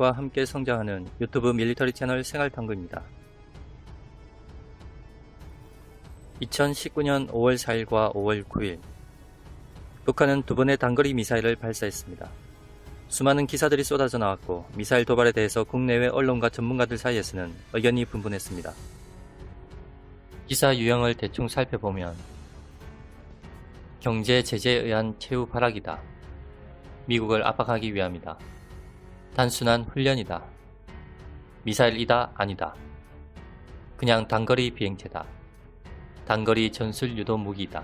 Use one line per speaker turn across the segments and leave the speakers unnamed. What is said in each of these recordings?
과 함께 성장하는 유튜브 밀리터리 채널 생활탐구입니다. 2019년 5월 4일과 5월 9일 북한은 두 번의 단거리 미사일을 발사했습니다. 수많은 기사들이 쏟아져 나왔고 미사일 도발에 대해서 국내외 언론과 전문가들 사이에서는 의견이 분분했습니다. 기사 유형을 대충 살펴보면 경제 제재에 의한 최후 발악이다. 미국을 압박하기 위함이다. 단순한 훈련이다. 미사일이다 아니다. 그냥 단거리 비행체다. 단거리 전술 유도 무기이다.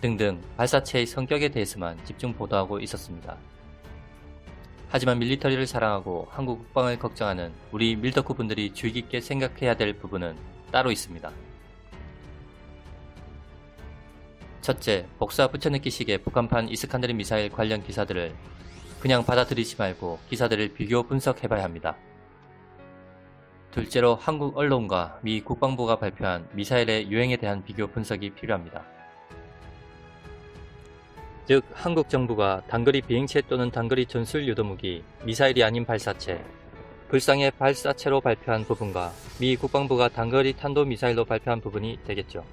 등등 발사체의 성격에 대해서만 집중 보도하고 있었습니다. 하지만 밀리터리를 사랑하고 한국 국방을 걱정하는 우리 밀덕후 분들이 주의 깊게 생각해야 될 부분은 따로 있습니다. 첫째, 복사 붙여넣기식의 북한판 이스칸데르 미사일 관련 기사들을 그냥 받아들이지 말고 기사들을 비교 분석해봐야 합니다. 둘째로 한국 언론과 미 국방부가 발표한 미사일의 유행에 대한 비교 분석이 필요합니다. 즉, 한국 정부가 단거리 비행체 또는 단거리 전술 유도무기, 미사일이 아닌 발사체, 불상의 발사체로 발표한 부분과 미 국방부가 단거리 탄도 미사일로 발표한 부분이 되겠죠.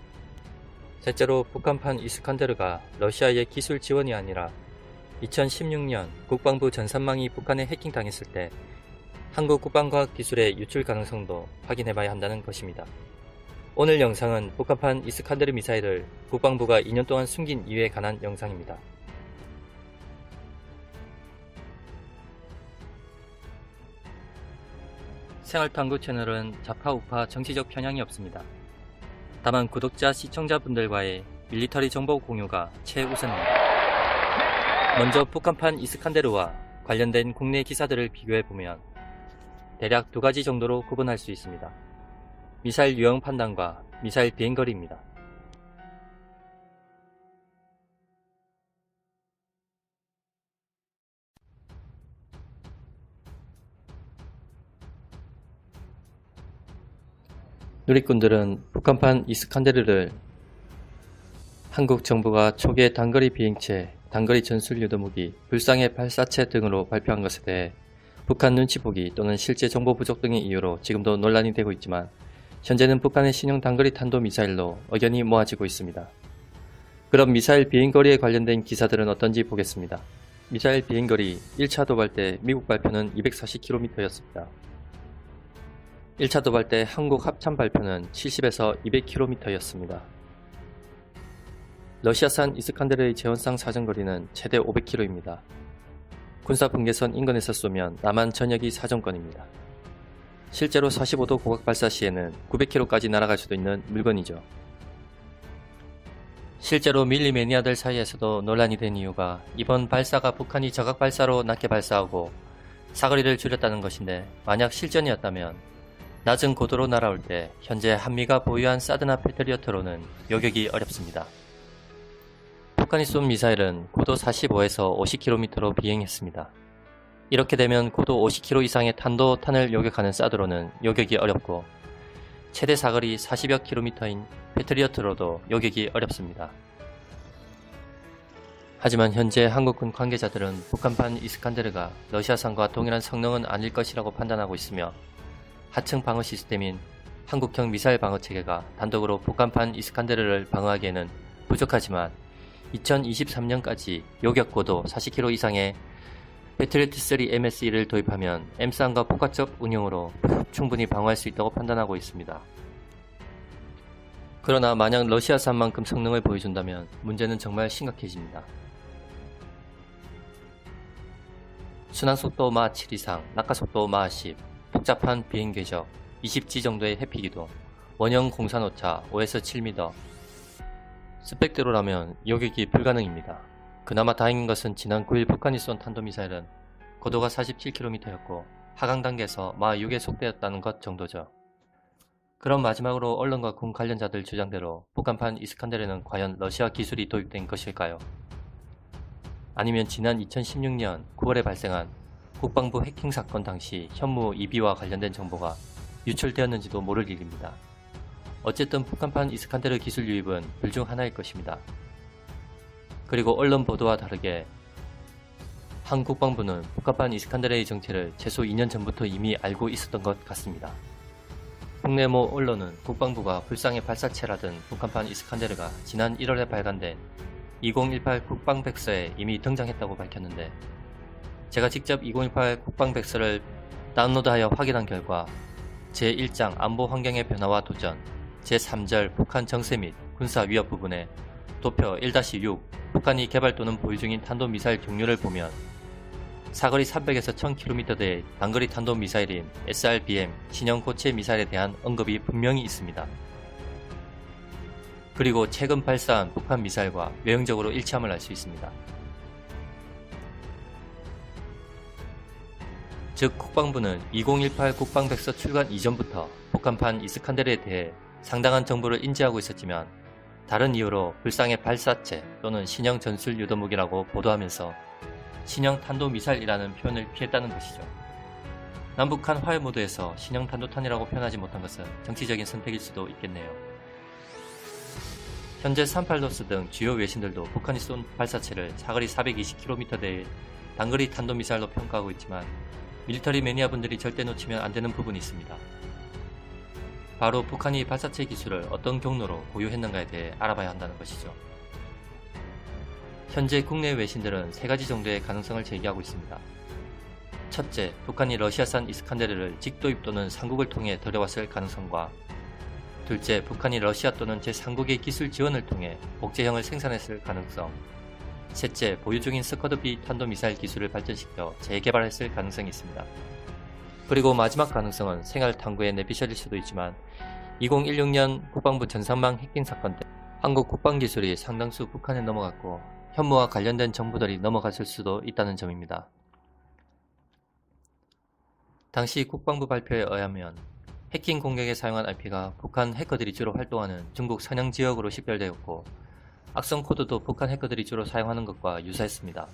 셋째로 북한판 이스칸데르가 러시아의 기술 지원이 아니라 2016년 국방부 전산망이 북한에 해킹당했을 때 한국 국방과학 기술의 유출 가능성도 확인해봐야 한다는 것입니다. 오늘 영상은 북한판 이스칸데르 미사일을 국방부가 2년 동안 숨긴 이유에 관한 영상입니다. 생활탐구 채널은 좌파 우파 정치적 편향이 없습니다. 다만 구독자 시청자분들과의 밀리터리 정보 공유가 최우선입니다. 먼저 북한판 이스칸데르와 관련된 국내 기사들을 비교해보면 대략 두 가지 정도로 구분할 수 있습니다. 미사일 유형 판단과 미사일 비행거리입니다. 누리꾼들은 북한판 이스칸데르를 한국 정부가 초기의 단거리 비행체, 단거리 전술 유도무기, 불상의 발사체 등으로 발표한 것에 대해 북한 눈치 보기 또는 실제 정보 부족 등의 이유로 지금도 논란이 되고 있지만 현재는 북한의 신형 단거리 탄도 미사일로 의견이 모아지고 있습니다. 그럼 미사일 비행거리에 관련된 기사들은 어떤지 보겠습니다. 미사일 비행거리 1차 도발 때 미국 발표는 240km였습니다. 1차 도발 때 한국 합참 발표는 70에서 200km였습니다. 러시아산 이스칸데르의 재원상 사정거리는 최대 500km입니다. 군사 분계선 인근에서 쏘면 남한 전역이 사정권입니다. 실제로 45도 고각 발사 시에는 900km까지 날아갈 수도 있는 물건이죠. 실제로 밀리 매니아들 사이에서도 논란이 된 이유가 이번 발사가 북한이 저각 발사로 낮게 발사하고 사거리를 줄였다는 것인데 만약 실전이었다면 낮은 고도로 날아올 때 현재 한미가 보유한 사드나 패트리어트로는 요격이 어렵습니다. 북한이 쏜 미사일은 고도 45에서 50km로 비행했습니다. 이렇게 되면 고도 50km 이상의 탄도 탄을 요격하는 사드로는 요격이 어렵고 최대 사거리 40여 킬로미터인 패트리어트로도 요격이 어렵습니다. 하지만 현재 한국군 관계자들은 북한판 이스칸데르가 러시아산과 동일한 성능은 아닐 것이라고 판단하고 있으며 하층 방어 시스템인 한국형 미사일 방어 체계가 단독으로 북한판 이스칸데르를 방어하기에는 부족하지만 2023년까지 요격고도 40km 이상의 배틀리트 3 MSE를 도입하면 M3과 포괄적 운용으로 충분히 방어할 수 있다고 판단하고 있습니다. 그러나 만약 러시아산만큼 성능을 보여준다면 문제는 정말 심각해집니다. 순항속도 마 7 이상, 낙하속도 마 10, 복잡한 비행 궤적, 20G 정도의 해피기도, 원형 공산오차 5에서 7m, 스펙대로라면 요격이 불가능입니다. 그나마 다행인 것은 지난 9일 북한이 쏜 탄도미사일은 고도가 47km였고 하강 단계에서 마 6의 속도였다는 것 정도죠. 그럼 마지막으로 언론과 군 관련자들 주장대로 북한판 이스칸데르는 과연 러시아 기술이 도입된 것일까요? 아니면 지난 2016년 9월에 발생한 국방부 해킹 사건 당시 현무 EB와 관련된 정보가 유출되었는지도 모를 일입니다. 어쨌든 북한판 이스칸데르 기술 유입은 불중 하나일 것입니다. 그리고 언론 보도와 다르게 한 국방부는 북한판 이스칸데르의 정체를 최소 2년 전부터 이미 알고 있었던 것 같습니다. 국내 모 언론은 국방부가 불상의 발사체라던 북한판 이스칸데르가 지난 1월에 발간된 2018 국방백서에 이미 등장했다고 밝혔는데 제가 직접 2018 국방백서를 다운로드하여 확인한 결과 제1장 안보 환경의 변화와 도전, 제3절 북한 정세 및 군사 위협 부분에 도표 1-6 북한이 개발 또는 보유 중인 탄도미사일 종류를 보면 사거리 300에서 1000km대의 단거리 탄도미사일인 SRBM 신형 고체 미사일에 대한 언급이 분명히 있습니다. 그리고 최근 발사한 북한 미사일과 외형적으로 일치함을 알 수 있습니다. 즉 국방부는 2018 국방백서 출간 이전부터 북한판 이스칸데르에 대해 상당한 정보를 인지하고 있었지만 다른 이유로 불상의 발사체 또는 신형 전술 유도무기라고 보도하면서 신형 탄도미사일이라는 표현을 피했다는 것이죠. 남북한 화해 모드에서 신형 탄도탄이라고 표현하지 못한 것은 정치적인 선택일 수도 있겠네요. 현재 38로스 등 주요 외신들도 북한이 쏜 발사체를 사거리 420km대의 단거리 탄도미사일로 평가하고 있지만 밀리터리 매니아 분들이 절대 놓치면 안 되는 부분이 있습니다. 바로 북한이 발사체 기술을 어떤 경로로 보유했는가에 대해 알아봐야 한다는 것이죠. 현재 국내 외신들은 세 가지 정도의 가능성을 제기하고 있습니다. 첫째, 북한이 러시아산 이스칸데르를 직도입 또는 상국을 통해 들여왔을 가능성과 둘째, 북한이 러시아 또는 제3국의 기술 지원을 통해 복제형을 생산했을 가능성 셋째, 보유 중인 스커드 B 탄도미사일 기술을 발전시켜 재개발했을 가능성이 있습니다. 그리고 마지막 가능성은 생활 탐구의 내피셜일 수도 있지만 2016년 국방부 전산망 해킹 사건 때 한국 국방 기술이 상당수 북한에 넘어갔고 현무와 관련된 정보들이 넘어갔을 수도 있다는 점입니다. 당시 국방부 발표에 의하면 해킹 공격에 사용한 IP가 북한 해커들이 주로 활동하는 중국 선양 지역으로 식별되었고 악성 코드도 북한 해커들이 주로 사용하는 것과 유사했습니다.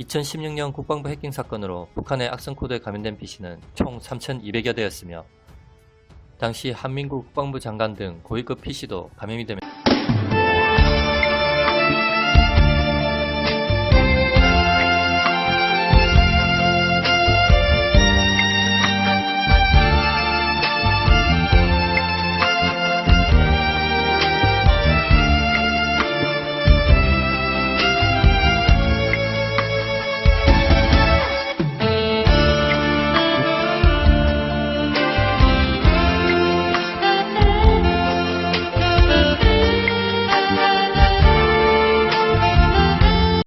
2016년 국방부 해킹 사건으로 북한의 악성 코드에 감염된 PC는 총 3,200여 대였으며 당시 한민국 국방부 장관 등 고위급 PC도 감염이 되면